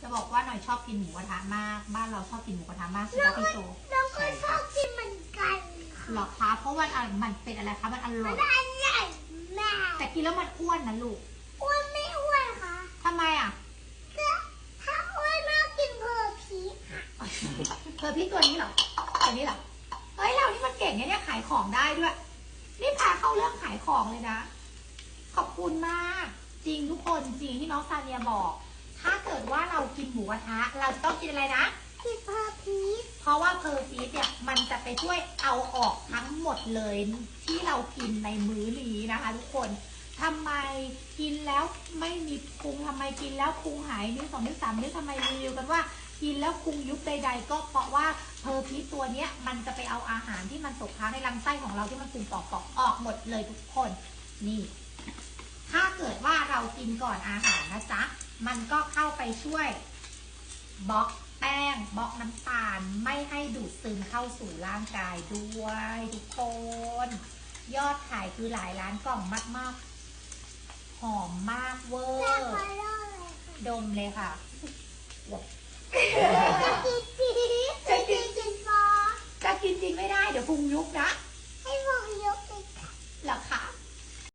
จะบอกว่าหน่อยชอบกินหมูกระทะมาก บ้านเราชอบกินหมูกระทะมากใช่ไหมพี่โจเราก็ชอบกินเหมือนกันหรอคะเพราะว่าอะมันเป็นอะไรคะมันอร่มัอนยอร่อยมากแต่กินแล้วมันอ้วนนะลูกอ้วนไม่อ้วนคะทำไมอะก็ถ้าอ้วนมากกินเพอร์พีชค่ะเธอพี่ตัวนี้เหรอตัวนี้เหรอเฮ้ยเรานี่มันเก่งนะเนี่ยขายของได้ด้วยนี่พาเข้าเรื่องขายของเลยนะ ขอบคุณมาก จริงทุกคนจริงที่น้องซาเนียบอกถ้าเกิ ดว่าเรากินหมูกระทะ เราจะต้องกินอะไรนะ กินเพอร์พีชเพราะว่าเพอร์ฟีดเนี่ยมันจะไปช่วยเอาออกทั้งหมดเลยที่เรากินในมื้อนี้นะคะ ทุกคนทำไมกินแล้วไม่มีพุงทำไมกินแล้วพุงหายนิ้วสองนิ้วสามนิ้วทำไมรีวิวกันว่ากินแล้วพุงยุบใด ๆ ก็เพราะว่าเพอร์ฟีดตัวเนี้ยมันจะไปเอาอาหารที่มันตกค้างในลำไส้ของเราที่มันซึมออกอออกหมดเลยทุกคนนี่ ถ้าเกิดว่าเรากินก่อนอาหารนะจ๊ะ มันก็เข้าไปช่วยบล็อกแป้งบล็อกน้ำตาลไม่ให้ดูดซึมเข้าสู่ร่างกายด้วยทุกคน ยอดขายคือหลายล้านกล่องมากๆ หอมมากเวอแต่ร์ขอโทษเลยค่ะดมเลยค่ะจะกินจีจะกินกินฟอจะกินจริงไม่ได้ เดี๋ยวพุงยุบนะ